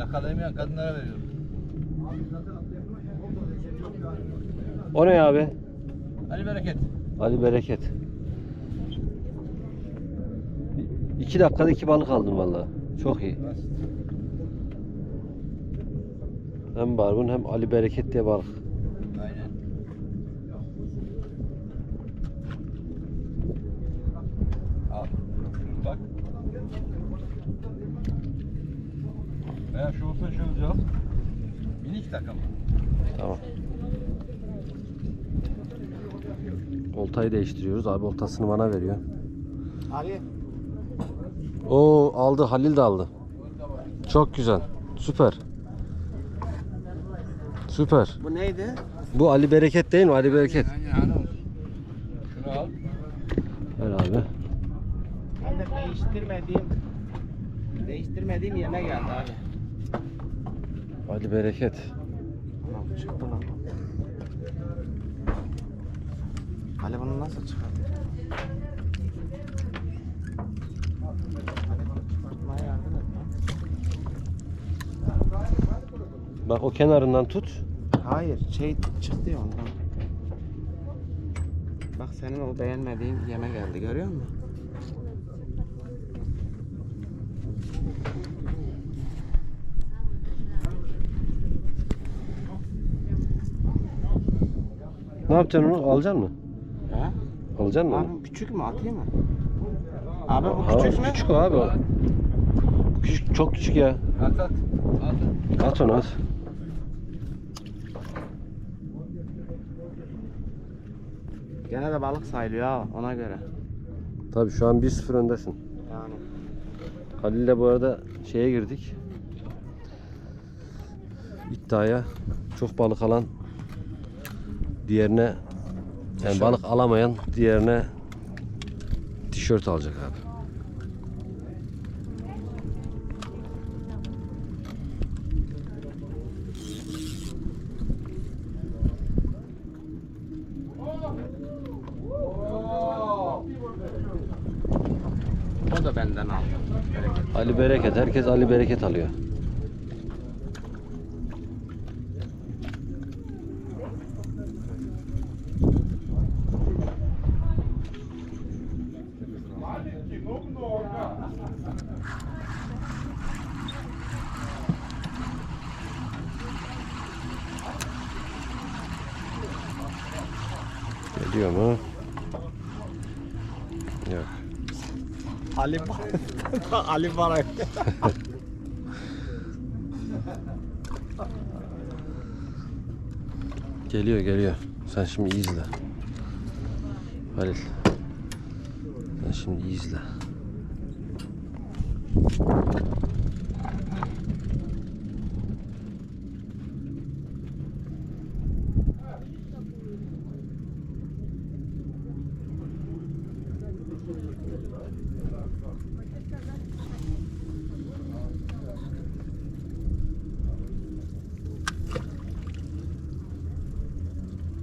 Yakalayamayan kadınlara veriyorum. O ne abi? Ali bereket. Ali Bereket. İki dakikada iki balık aldım vallahi. Çok iyi. Hem barbun hem Ali Bereket diye balık. Aynen. Al. Bak. Veya şu olsa şu olacak. Minik takım. Tamam. Oltayı değiştiriyoruz. Abi oltasını bana veriyor. Ali. Oo aldı. Halil de aldı. Çok güzel. Süper. Süper. Bu neydi? Bu Ali Bereket değil mi? Ali Bereket. Şunu al. Ver abi. Ben de değiştirmediğim değiştirmediğim yerine geldi abi. Ali Bereket. Lan çıktı lan. Ali bunu nasıl çıkardı? Bak o kenarından tut. Hayır şey çıktı ya ondan. Bak senin o beğenmediğin yeme geldi görüyor musun? Ne yapacaksın onu? Alacaksın mı? He? Alacaksın mı? onu? Abi bu küçük mü atayım mı? Abi bu küçük mü? Küçük o abi o. Küçük, çok küçük ya. At at. At. At onu at. Gene de balık sayılıyor ha ona göre. Tabii şu an 1-0 öndesin. Yani. Halil'le bu arada şeye girdik. İddiaya çok balık alan diğerine yani balık alamayan diğerine tişört alacak abi. O da benden aldı. Bereket. Ali Bereket. Herkes Ali Bereket alıyor. Geliyor mu? Yok. Ali Ali Barak. Geliyor geliyor. Sen şimdi izle. Halil. Sen şimdi izle.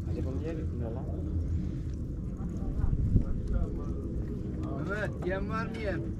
Ali bunu niye bitmiyor lan? Evet, yem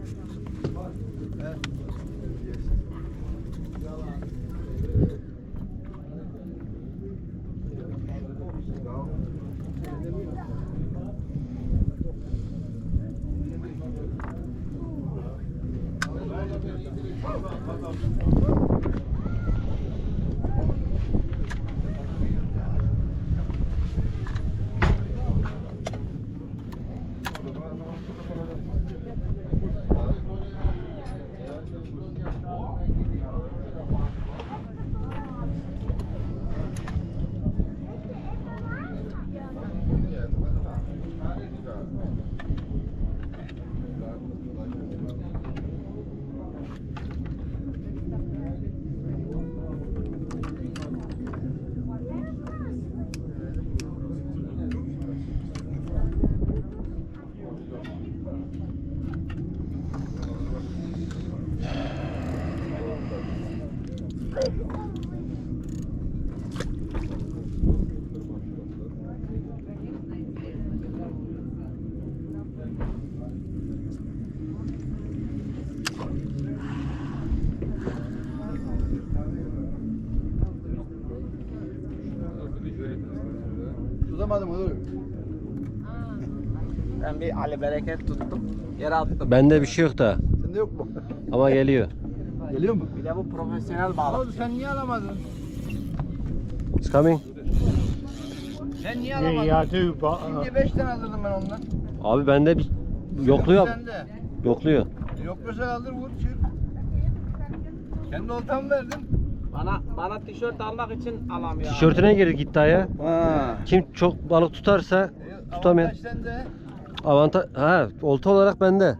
alamadım olur. Ben bir Ali Bereket tuttum. Yere attım. Bende bir şey yok da Sende yok mu? ama geliyor. Geliyor mu? Bir de bu profesyonel balık. Oğlum sen niye alamadın? It's coming. Sen niye I do, but uh, Şimdi 5 tane alırdım ben ondan. Abi bende bir yokluyor. Sende. Yokluyor. Yokluyorsa aldır vur çık. Kendi oltamı verdim. Bana bana tişört almak için alamıyor. Tişörtüne girdik iddiaya. Ha. Kim çok balık tutarsa tutamayan. Avantaj sende. Avantaj ha olta olarak bende.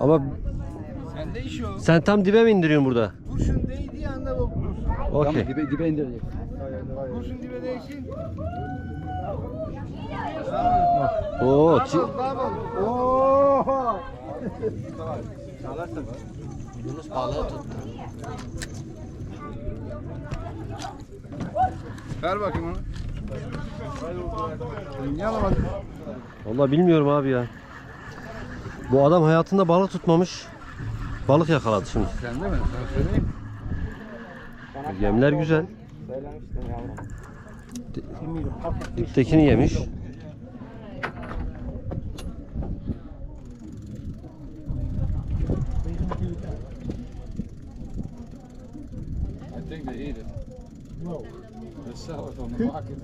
Ama Sende iş yok. sen tam dibe mi indiriyorsun burada? Kurşun değdiği anda vurursun. Okey. dibe, dibe indirecek. Kurşun dibe değsin. Oo, çi- Oho. Yunus balığı tuttu. Ver bakayım onu. Niye alamadın? Vallahi bilmiyorum abi ya. Bu adam hayatında balık tutmamış. Balık yakaladı şimdi. Sen de mi? Sana söyleyeyim. Yemler güzel. Söylemiştim yavrum. Diptekini yemiş. No. They sell it on the market.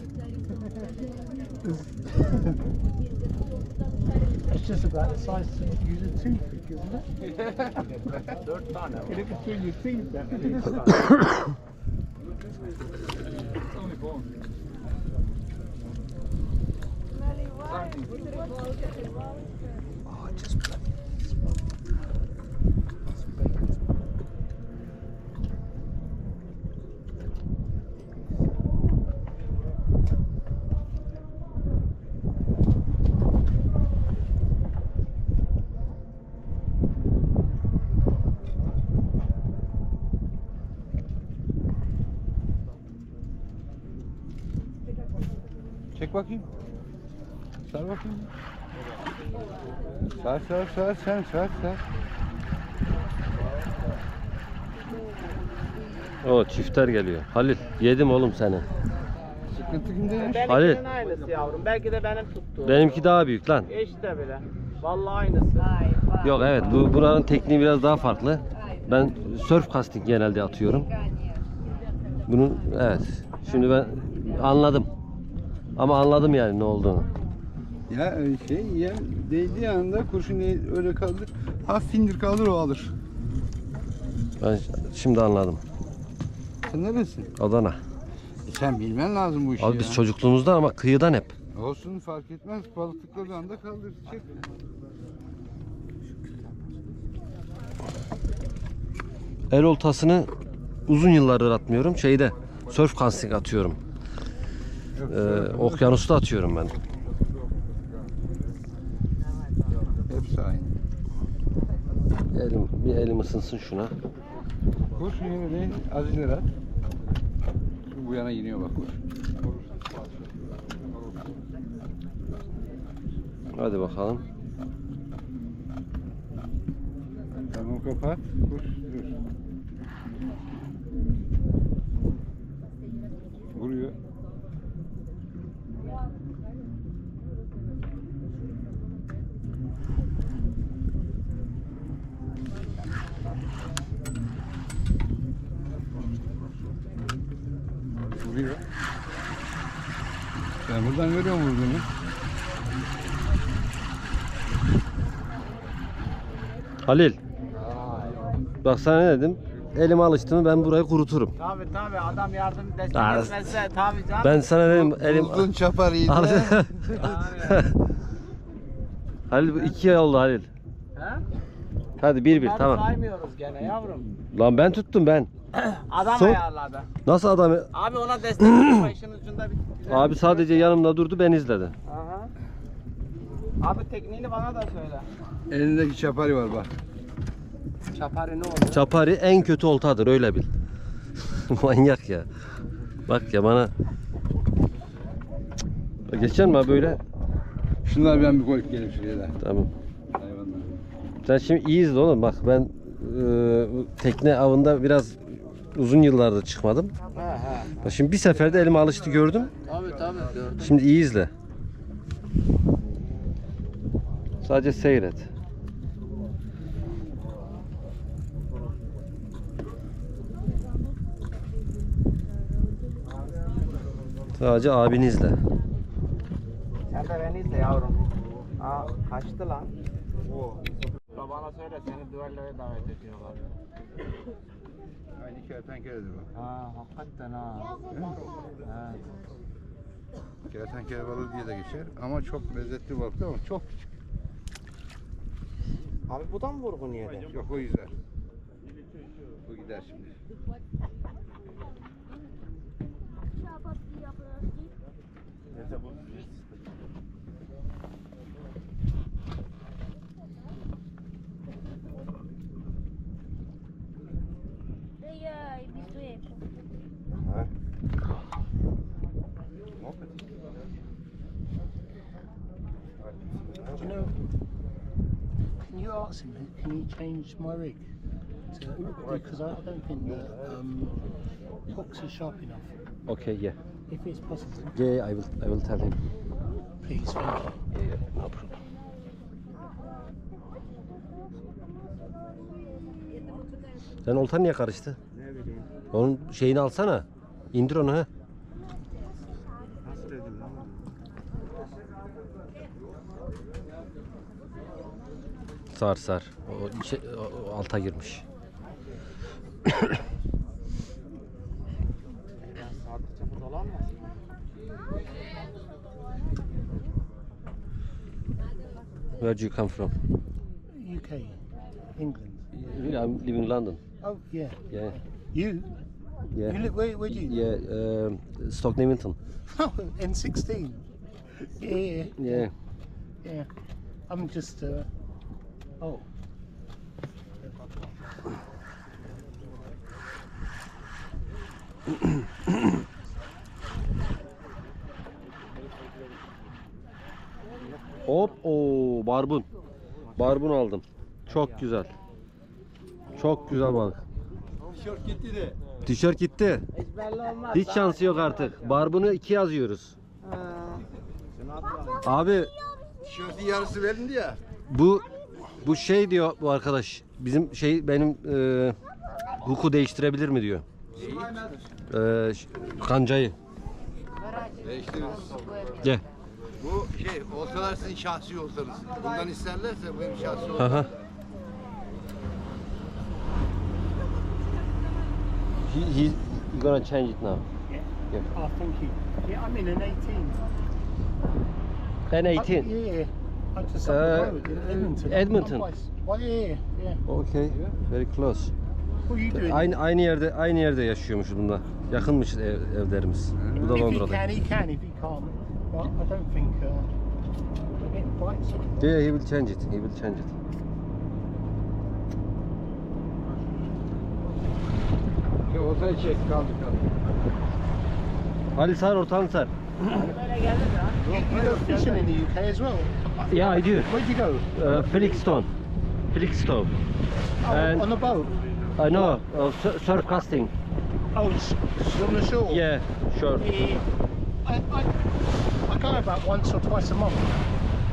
it's just about the size to use a toothpick, isn't it? Dört tane var. Get it between your teeth then. Look at this stuff. It's only bone. Çek bakayım. Sar bakayım. Sar sar sar sen sar sar. O çifter geliyor. Halil yedim oğlum seni. Sıkıntı kimdeymiş? Halil. Benimkinin aynısı yavrum. Belki de benim tuttuğum. Benimki daha büyük lan. İşte bile. Vallahi aynısı. Yok evet bu buranın tekniği biraz daha farklı. Ben surf casting genelde atıyorum. Bunun evet. Şimdi ben anladım. Ama anladım yani ne olduğunu. Ya e, şey yem değdiği anda kurşun değil, öyle kaldır. Hafif indir kaldır o alır. Ben şimdi anladım. Sen neresin? Adana. E sen bilmen lazım bu işi Abi ya. biz çocukluğumuzdan ama kıyıdan hep. Olsun fark etmez. Balık tıkladığı anda kaldır. Çık. El oltasını uzun yıllardır atmıyorum. Şeyde surf casting atıyorum. Ee, okyanusta atıyorum ben. Hepsi aynı. Elim, bir elim ısınsın şuna. Kurşun yine. Az. Şimdi bu yana iniyor bak kurşun. Hadi bakalım. Tamam kapat. Kuş Vuruyor. Ben buradan görüyorum vurduğunu. Halil. Bak sana ne dedim? Elime alıştı mı ben burayı kuruturum. Tabi tabi adam yardım destek Aa, etmezse tabi canım. Ben sana dedim elim... Buldun çapar iyi Al- de. Halil bu iki ay oldu Halil. He? Hadi bir bir Bunları tamam. saymıyoruz gene yavrum. Lan ben tuttum ben. Adam Son- ayarladı. Nasıl adam? Abi ona destek olma işin ucunda bir güzel Abi bir sadece şey. yanımda durdu ben izledi. Aha. Abi tekniğini bana da söyle. Elindeki çapari var bak. Çapari ne oluyor? Çapari en kötü oltadır öyle bil. Manyak ya. Bak ya bana. Geçer mi abi böyle? Şunları ben bir koyup gelip şuraya da. Tamam. Sen şimdi iyi izle oğlum bak ben e, tekne avında biraz uzun yıllardır çıkmadım. He he. Bak Şimdi bir seferde elime alıştı gördüm. Tabi Evet abi gördüm. Şimdi iyi izle. Sadece seyret. Sadece abini izle. Sen de beni izle yavrum. Aa kaçtı lan. Babana söyle seni düelloya davet ediyorlar. Aynı kertenkeledir bak. Ha hakikaten ha. Evet. Kertenkele balığı diye de geçer ama çok lezzetli balık ama çok küçük. Abi bu da mı vurgun yedi? Yok o yüzden. Bu gider şimdi. Change my rig? Because I don't think the um, hooks are sharp enough. Okay, yeah. If it's possible, Yeah, I will I will tell him. please. Thank you. Yeah, yeah, no problem. Sen oltan niye karıştı? Ne bileyim. Onun şeyini alsana. İndir onu ha. Nasıl dedim lan? Sar sar. O, içe- o- o alta girmiş. Where do you come from? UK, England. I'm living in London. Oh yeah. Yeah. You? Yeah. You live where? Where do you? Yeah, um, Stoke Newington. Oh, N16. Yeah, Yeah. yeah. I'm just. Uh, oh. Hop o barbun. Barbun aldım. Çok güzel. Çok güzel balık. Tişört gitti de. Tişört gitti. Hiç belli olmaz. Hiç şansı yok artık. Barbunu iki yazıyoruz. Abi Tişörtün yarısı verildi ya. bu bu şey diyor bu arkadaş. Bizim şey benim e, huku değiştirebilir mi diyor. E, kancayı. Değiştiririz. Gel. Bu şey oltalar sizin şahsi oltanız. Bundan isterlerse benim şahsi Hı oltam. hı. He, he gonna change it now. Yeah. Yeah. Oh, thank you. Yeah, I'm in an 18. An Uh, 18. yeah. I just up Uh, the road in Edmonton. Edmonton. Oh, well, yeah, yeah. Okay. Very close. What are you doing? Aynı aynı yerde aynı yerde yaşıyormuş bunda. Yakınmış ev, evlerimiz. Bu da if he Londra'da. can, he can. If he can't, well, I don't think uh, we're getting bites. Yeah, he will change it. He will change it. Ya oltayı çek kaldı kaldı. Ali sar ortanı sar. You, you go fishing in the UK as well. Yeah, I do. Where'd you go? Uh, Felixstone. Felixstone. Oh, And- on the boat. I know. Uh, surf casting. Oh, on the shore. Yeah, sure. Yeah. I, I, I go about once or twice a month.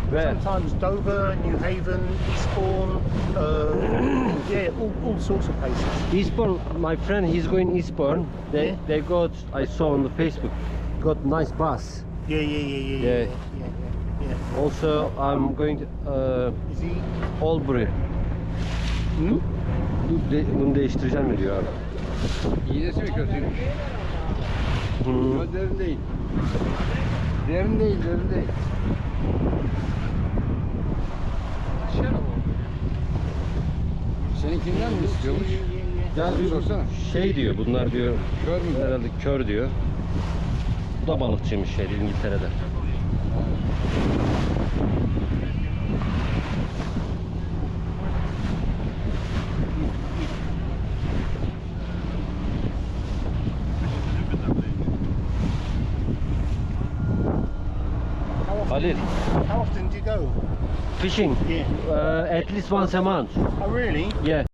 Where? Sometimes Dover, New Haven, Eastbourne, uh, yeah, all, all sorts of places. Eastbourne, my friend, he's going Eastbourne. They Yeah. they got I saw on the Facebook, got nice bus. Yeah, yeah, yeah, yeah, Yeah. yeah, yeah. Also, I'm going to uh? Albury. Hmm? Bu de- bunu değiştireceğim mi diyor abi. İğnesi mi kötüymüş? Hmm. Yo, derin değil. Derin değil, derin değil. Seninkinden mi istiyormuş? Gel bir sorsana. Şey diyor, bunlar diyor Kör mü? herhalde kör diyor. Bu da balıkçıymış şeyde İngiltere'de. How often, how often do you go? fishing Yeah. uh, at least once a month. Oh, really? Yeah.